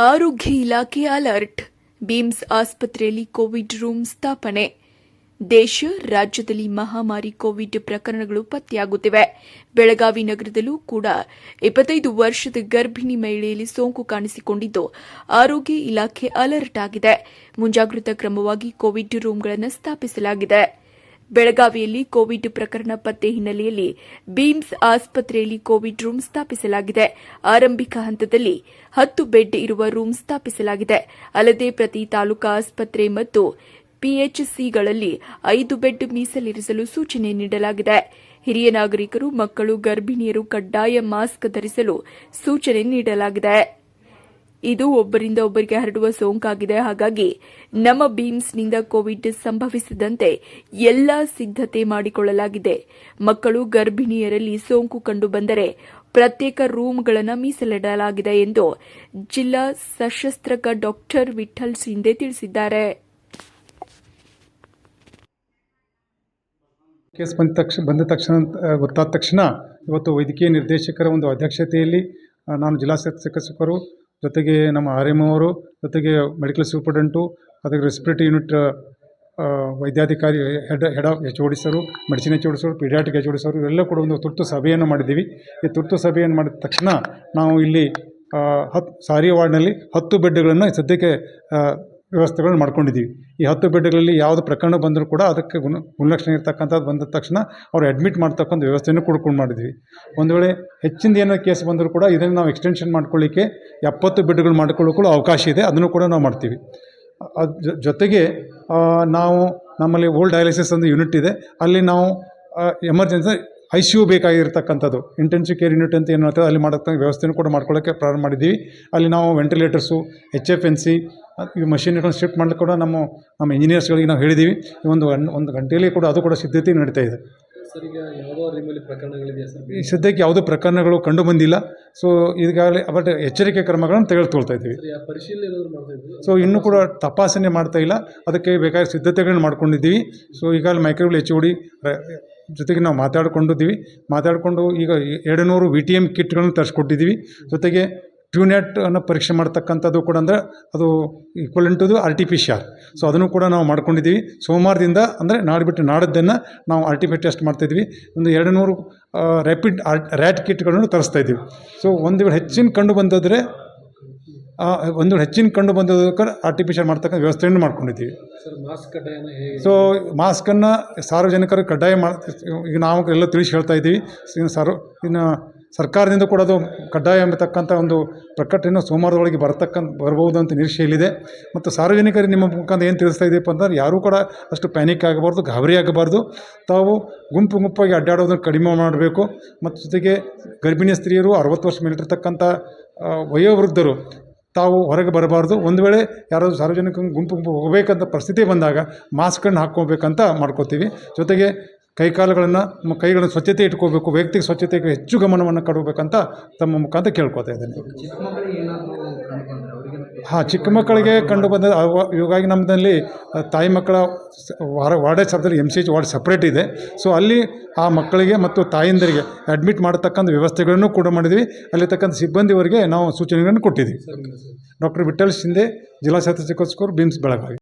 ಆರೋಗ್ಯ ಇಲಾಖೆ alert. Beans ಆಸ್ಪತ್ರೆಯಲ್ಲಿ ಕೋವಿಡ್ ರೂಮ್ ಸ್ಥಾಪನೆ. ದೇಶ ರಾಜ್ಯದಲ್ಲಿ ಮಹಾಮಾರಿ ಕೋವಿಡ್ ಪ್ರಕರಣಗಳು ಪತ್ತೆಯಾಗುತ್ತಿವೆ. ಬೆಳಗಾವಿ ನಗರದಲ್ಲೂ ಕೂಡ ಇಪ್ಪತ್ತೈದು ವರ್ಷದ ಗರ್ಭಿಣಿ ಮಹಿಳೆಯಲ್ಲಿ ಸೋಂಕು ಕಾಣಿಸಿಕೊಂಡಿದ್ದು, ಆರೋಗ್ಯ ಇಲಾಖೆ ಅಲರ್ಟ್ ಆಗಿದೆ. ಮುಂಜಾಗ್ರತಾ ಕ್ರಮವಾಗಿ ಕೋವಿಡ್ ರೂಮ್ಗಳನ್ನು ಸ್ಥಾಪಿಸಲಾಗಿದೆ. ಬೆಳಗಾವಿಯಲ್ಲಿ ಕೋವಿಡ್ ಪ್ರಕರಣ ಪತ್ತೆ ಹಿನ್ನೆಲೆಯಲ್ಲಿ ಬೀಮ್ಸ್ ಆಸ್ಪತ್ರೆಯಲ್ಲಿ ಕೋವಿಡ್ ರೂಮ್ ಸ್ಥಾಪಿಸಲಾಗಿದೆ. ಆರಂಭಿಕ ಹಂತದಲ್ಲಿ ಹತ್ತು ಬೆಡ್ ಇರುವ ರೂಮ್ ಸ್ಥಾಪಿಸಲಾಗಿದೆ. ಅಲ್ಲದೆ ಪ್ರತಿ ತಾಲೂಕಾ ಆಸ್ಪತ್ರೆ ಮತ್ತು ಪಿಎಚ್ಸಿಗಳಲ್ಲಿ ಐದು ಬೆಡ್ ಮೀಸಲಿರಿಸಲು ಸೂಚನೆ ನೀಡಲಾಗಿದೆ. ಹಿರಿಯ ನಾಗರಿಕರು, ಮಕ್ಕಳು, ಗರ್ಭಿಣಿಯರು ಕಡ್ಡಾಯ ಮಾಸ್ಕ್ ಧರಿಸಲು ಸೂಚನೆ ನೀಡಲಾಗಿದೆ. ಇದು ಒಬ್ಬರಿಂದ ಒಬ್ಬರಿಗೆ ಹರಡುವ ಸೋಂಕಾಗಿದೆ. ಹಾಗಾಗಿ ನಮ್ಮ ಬೀಮ್ಸ್ನಿಂದ ಕೋವಿಡ್ ಸಂಭವಿಸದಂತೆ ಎಲ್ಲ ಸಿದ್ಧತೆ ಮಾಡಿಕೊಳ್ಳಲಾಗಿದೆ. ಮಕ್ಕಳು ಗರ್ಭಿಣಿಯರಲ್ಲಿ ಸೋಂಕು ಕಂಡು ಬಂದರೆ ಪ್ರತ್ಯೇಕ ರೂಮ್ಗಳನ್ನು ಮೀಸಲಿಡಲಾಗಿದೆ ಎಂದು ಜಿಲ್ಲಾ ಸಶಸ್ತ್ರಕ ಡಾಕ್ಟರ್ ವಿಠಲ್ ಸಿಂಧೆ ತಿಳಿಸಿದ್ದಾರೆ. ಕೇಸ್ ಬಂದ ತಕ್ಷಣ ಬಂದ ತಕ್ಷಣ ಗೊತ್ತಾದ ತಕ್ಷಣ ಇವತ್ತು ವೈದ್ಯಕೀಯ ನಿರ್ದೇಶಕರ ಒಂದು ಅಧ್ಯಕ್ಷತೆಯಲ್ಲಿ ನಾನು ಜಿಲ್ಲಾ ಚಿಕಿತ್ಸಕರು ಜೊತೆಗೆ ನಮ್ಮ ಆರ್ ಎಂ ಅವರು, ಜೊತೆಗೆ ಮೆಡಿಕಲ್ ಸೂಪರ್ಡೆಂಟು ಅದಕ್ಕೆ ರೆಸ್ಪಿರೇಟರಿ ಯೂನಿಟ್ ವೈದ್ಯಾಧಿಕಾರಿ ಹೆಡ್ ಹೆಡ್ ಆಫ್ ಎಚ್ ಓಡಿಸರು ಮೆಡಿಸಿನ್ ಎಚ್ ಓಡಿಸರು ಪೀಡಿಯಾಟಿಕ್ ಎಚ್ ಓಡಿಸೋರು ಇವೆಲ್ಲ ಕೂಡ ಒಂದು ತುರ್ತು ಸಭೆಯನ್ನು ಮಾಡಿದ್ದೀವಿ. ಈ ತುರ್ತು ಸಭೆಯನ್ನು ಮಾಡಿದ ತಕ್ಷಣ ನಾವು ಇಲ್ಲಿ ಹತ್ತು ಸಾರಿಗೆ ವಾರ್ಡ್ನಲ್ಲಿ ಹತ್ತು ಬೆಡ್ಗಳನ್ನು ಸದ್ಯಕ್ಕೆ ವ್ಯವಸ್ಥೆಗಳನ್ನು ಮಾಡ್ಕೊಂಡಿದ್ದೀವಿ. ಈ ಹತ್ತು ಬೆಡ್ಗಳಲ್ಲಿ ಯಾವುದು ಪ್ರಕರಣ ಬಂದರೂ ಕೂಡ ಅದಕ್ಕೆ ಗುಣ, ಗುಣಲಕ್ಷಣ ಇರ್ತಕ್ಕಂಥದ್ದು ಬಂದ ತಕ್ಷಣ ಅವ್ರು ಅಡ್ಮಿಟ್ ಮಾಡ್ತಕ್ಕಂಥ ವ್ಯವಸ್ಥೆಯನ್ನು ಕೂಡ್ಕೊಂಡು ಮಾಡಿದ್ವಿ. ಒಂದು ವೇಳೆ ಹೆಚ್ಚಿಂದ ಏನೋ ಕೇಸ್ ಬಂದರೂ ಕೂಡ ಇದನ್ನು ನಾವು ಎಕ್ಸ್ಟೆನ್ಷನ್ ಮಾಡ್ಕೊಳ್ಳಿಕ್ಕೆ ಎಪ್ಪತ್ತು ಬೆಡ್ಗಳು ಮಾಡ್ಕೊಳ್ಳೋಕ್ಕೂ ಅವಕಾಶ ಇದೆ, ಅದನ್ನು ಕೂಡ ನಾವು ಮಾಡ್ತೀವಿ. ಜೊತೆಗೆ ನಾವು ನಮ್ಮಲ್ಲಿ ಓಲ್ಡ್ ಡಯಾಲಿಸಿಸ್ ಒಂದು ಯೂನಿಟ್ ಇದೆ. ಅಲ್ಲಿ ನಾವು ಎಮರ್ಜೆನ್ಸಿ ಐ ಸಿ ಯು ಬೇಕಾಗಿರ್ತಕ್ಕಂಥದ್ದು. ಇಂಟೆನ್ಸಿವ್ ಕೇರ್ ಯೂನಿಟ್ ಅಂತ ಏನು ಹೇಳ್ತಾರೆ ಅಲ್ಲಿ ಮಾಡತಕ್ಕ ವ್ಯವಸ್ಥೆನೂ ಕೂಡ ಮಾಡ್ಕೊಳ್ಳೋಕ್ಕೆ ಪ್ರಾರಂಭ ಮಾಡಿದ್ದೀವಿ. ಅಲ್ಲಿ ನಾವು ventilators H F N C ಈ ಮಷಿನ್ಗಳನ್ನ ಶಿಫ್ಟ್ ಮಾಡಲಿಕ್ಕೆ ಕೂಡ ನಮ್ಮ ನಮ್ಮ ಇಂಜಿನಿಯರ್ಸ್ಗಳಿಗೆ ನಾವು ಹೇಳಿದ್ದೀವಿ. ಈ ಒಂದು ಗಂಟೆ ಒಂದು ಗಂಟೆಯಲ್ಲಿ ಕೂಡ ಅದು ಕೂಡ ಸಿದ್ಧತೆ ನಡೀತಾ ಇದೆ. ಈ ಸದ್ಯಕ್ಕೆ ಯಾವುದೇ ಪ್ರಕರಣಗಳು ಕಂಡು ಬಂದಿಲ್ಲ. ಸೊ ಈಗಾಗಲೇ ಬಟ್ ಎಚ್ಚರಿಕೆ ಕ್ರಮಗಳನ್ನು ತೆಗೆದುಕೊಳ್ತಾ ಇದ್ದೀವಿ. ಸೊ ಇನ್ನೂ ಕೂಡ ತಪಾಸಣೆ ಮಾಡ್ತಾ ಇಲ್ಲ. ಅದಕ್ಕೆ ಬೇಕಾದ ಸಿದ್ಧತೆಗಳನ್ನು ಮಾಡ್ಕೊಂಡಿದ್ದೀವಿ. ಸೊ ಈಗಾಗಲೇ ಮೈಕ್ರೋಬಲ್ ಎಚ್ ಡಿ ಜೊತೆಗೆ ನಾವು ಮಾತಾಡ್ಕೊಂಡಿದ್ದೀವಿ. ಮಾತಾಡಿಕೊಂಡು ಈಗ ಎರಡು ನೂರು ವಿ ಟಿ ಎಂ ಕಿಟ್ಗಳನ್ನು ತರಿಸ್ಕೊಟ್ಟಿದ್ದೀವಿ. ಜೊತೆಗೆ ಟ್ಯೂನೆಟನ್ನು ಪರೀಕ್ಷೆ ಮಾಡ್ತಕ್ಕಂಥದ್ದು ಕೂಡ ಅಂದರೆ ಅದು equivalent to R T P Shah so ಅದನ್ನು ಕೂಡ ನಾವು ಮಾಡ್ಕೊಂಡಿದ್ದೀವಿ. ಸೋಮವಾರದಿಂದ ಅಂದರೆ ನಾಡು ಬಿಟ್ಟು ನಾಡದ್ದನ್ನು ನಾವು ಆರ್ ಟಿ ಪಿ ಟೆಸ್ಟ್ ಮಾಡ್ತಾಯಿದ್ವಿ ಒಂದು ಎರಡು ನೂರು ರ್ಯಾಪಿಡ್ ಆರ್ ರ್ಯಾಟ್ ಕಿಟ್ಗಳನ್ನು ತರಿಸ್ತಾ ಇದ್ದೀವಿ. ಸೊ ಒಂದು ವೇಳೆ ಹೆಚ್ಚಿನ ಕಂಡು ಬಂದಿದ್ರೆ ಒಂದು ಹೆಚ್ಚಿನ ಕಂಡು ಬಂದದಕ್ಕೆ ಆರ್ಟಿಫಿಷಿಯಲ್ ಮಾಡ್ತಕ್ಕಂಥ ವ್ಯವಸ್ಥೆಯನ್ನು ಮಾಡ್ಕೊಂಡಿದ್ದೀವಿ. ಸೊ ಮಾಸ್ಕನ್ನು ಸಾರ್ವಜನಿಕರು ಕಡ್ಡಾಯ ಮಾ ಈಗ ನಾವು ಎಲ್ಲ ತಿಳಿಸಿ ಹೇಳ್ತಾ ಇದ್ದೀವಿ. ಇನ್ನು ಸರ್ವ ಇನ್ನು ಸರ್ಕಾರದಿಂದ ಕೂಡ ಅದು ಕಡ್ಡಾಯ ಎಂಬತಕ್ಕಂಥ ಒಂದು ಪ್ರಕಟಣೆ ಸೋಮವಾರದೊಳಗೆ ಬರ್ತಕ್ಕಂಥ ಬರಬಹುದು ಅಂತ ನಿರೀಕ್ಷೆಯಲ್ಲಿದೆ. ಮತ್ತು ಸಾರ್ವಜನಿಕರಿಗೆ ನಿಮ್ಮ ಮುಖಾಂತರ ಏನು ತಿಳಿಸ್ತಾ ಇದ್ದೀಪ್ಪ ಅಂತಂದ್ರೆ ಯಾರೂ ಕೂಡ ಅಷ್ಟು ಪ್ಯಾನಿಕ್ ಆಗಬಾರ್ದು ಗಾಬರಿ ಆಗಬಾರ್ದು. ತಾವು ಗುಂಪು ಗುಂಪಾಗಿ ಅಡ್ಡಾಡೋದನ್ನು ಕಡಿಮೆ ಮಾಡಬೇಕು. ಮತ್ತು ಜೊತೆಗೆ ಗರ್ಭಿಣಿ ಸ್ತ್ರೀಯರು ಅರವತ್ತು ವರ್ಷ ಮೇಲಿರ್ತಕ್ಕಂಥ ವಯೋವೃದ್ಧರು ತಾವು ಹೊರಗೆ ಬರಬಾರ್ದು. ಒಂದು ವೇಳೆ ಯಾರಾದರೂ ಸಾರ್ವಜನಿಕ ಗುಂಪು ಗುಂಪು ಹೋಗಬೇಕಂತ ಪರಿಸ್ಥಿತಿ ಬಂದಾಗ ಮಾಸ್ಕನ್ನು ಹಾಕ್ಕೋಬೇಕಂತ ಮಾಡ್ಕೋತೀವಿ. ಜೊತೆಗೆ ಕೈಕಾಲುಗಳನ್ನು ನಮ್ಮ ಕೈಗಳನ್ನು ಸ್ವಚ್ಛತೆ ಇಟ್ಕೋಬೇಕು, ವೈಯಕ್ತಿಕ ಸ್ವಚ್ಛತೆಗೆ ಹೆಚ್ಚು ಗಮನವನ್ನು ಕೊಡಬೇಕಂತ ತಮ್ಮ ಮುಖಾಂತರ ಕೇಳ್ಕೊತಾ ಇದ್ದೇನೆ. ಹಾಂ ಚಿಕ್ಕ ಮಕ್ಕಳಿಗೆ ಕಂಡು ಬಂದ ಇವಾಗಿ ನಮ್ಮದಲ್ಲಿ ತಾಯಿ ಮಕ್ಕಳ ವಾರ ward ಸಬ್ದಲ್ಲಿ M C H ward separate ಇದೆ. ಸೊ ಅಲ್ಲಿ ಆ ಮಕ್ಕಳಿಗೆ ಮತ್ತು ತಾಯಂದರಿಗೆ ಅಡ್ಮಿಟ್ ಮಾಡತಕ್ಕಂಥ ವ್ಯವಸ್ಥೆಗಳನ್ನು ಕೂಡ ಮಾಡಿದ್ವಿ. ಅಲ್ಲಿರ್ತಕ್ಕಂಥ ಸಿಬ್ಬಂದಿಯವರಿಗೆ ನಾವು ಸೂಚನೆಗಳನ್ನು ಕೊಟ್ಟಿದ್ವಿ. ಡಾಕ್ಟರ್ ವಿಠಲ್ ಶಿಂದೆ ಜಿಲ್ಲಾ ಶಸ್ತ್ರ ಚಿಕಿತ್ಸಕರು ಬಿಮ್ಸ್ ಬೆಳಗಾವಿ.